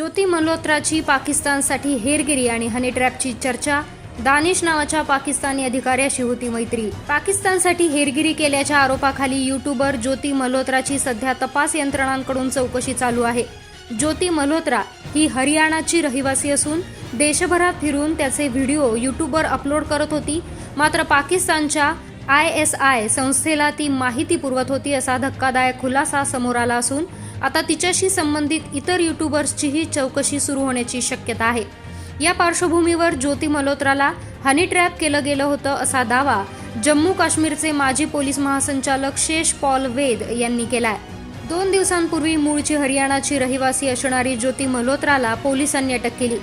ज्योती मल्होत्राची पाकिस्तानसाठी हेरगिरी आणि हनी ट्रॅपची चर्चा दानिश नावाच्या पाकिस्तानी अधिकाऱ्याशी होती मैत्री. पाकिस्तानसाठी हेरगिरी केल्याच्या आरोपाखाली युट्यूबर ज्योती मल्होत्राची सध्या तपास यंत्रणांकडून चौकशी चालू आहे. ज्योती मल्होत्रा ही हरियाणाची रहिवासी असून देशभरात फिरून त्याचे व्हिडिओ युट्यूबवर अपलोड करत होती. मात्र पाकिस्तानच्या आय एस आय संस्थेला ती माहिती पुरवत होती असा धक्कादायक खुलासा समोर आला असून आता तिच्याशी संबंधित इतर युट्यूबर्सचीही चौकशी सुरू होण्याची शक्यता आहे. या पार्श्वभूमीवर ज्योती मल्होत्राला हनी ट्रॅप केलं गेलं होतं असा दावा जम्मू काश्मीरचे माजी पोलीस महासंचालक शेष पॉल वेद यांनी केलाय. दोन दिवसांपूर्वी मूळची हरियाणाची रहिवासी असणारी ज्योती मल्होत्राला पोलिसांनी अटक केली.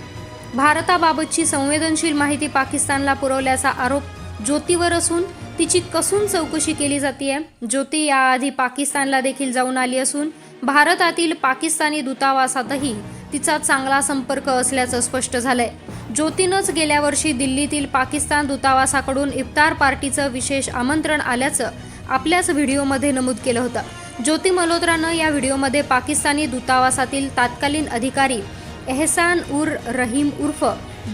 भारताबाबतची संवेदनशील माहिती पाकिस्तानला पुरवल्याचा आरोप ज्योतीवर असून तिची कसून चौकशी केली जाते ज्योती याआधी पाकिस्तानला देखील जाऊन आली असून भारतातील पाकिस्तानी दूतावासातही तिचा चांगला संपर्क असल्याचं स्पष्ट झालंय. ज्योतीनंच गेल्या वर्षी दिल्लीतील पाकिस्तान दूतावासाकडून इफ्तार पार्टीचं विशेष आमंत्रण आल्याचं आपल्याच व्हिडिओमध्ये नमूद केलं होतं. ज्योती मल्होत्रानं या व्हिडिओमध्ये पाकिस्तानी दूतावासातील तत्कालीन अधिकारी एहसान उर रहीम उर्फ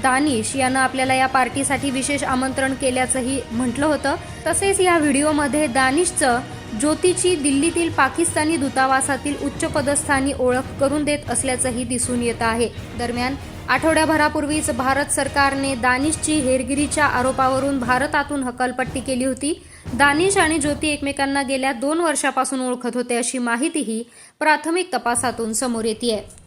दानिश यानं आपल्याला या पार्टीसाठी विशेष आमंत्रण केल्याचंही म्हटलं होतं. तसेच या व्हिडिओमध्ये दानिशचं ज्योतीची दिल्लीतील पाकिस्तानी दूतावासातील उच्चपदस्थानी ओळख करून देत असल्याचंही दिसून येत आहे. दरम्यान आठवड्याभरापूर्वीच भारत सरकारने दानिशची हेरगिरीच्या आरोपावरून भारतातून हकालपट्टी केली होती. दानिश आणि ज्योती एकमेकांना गेल्या दोन वर्षापासून ओळखत होते अशी माहितीही प्राथमिक तपासातून समोर येते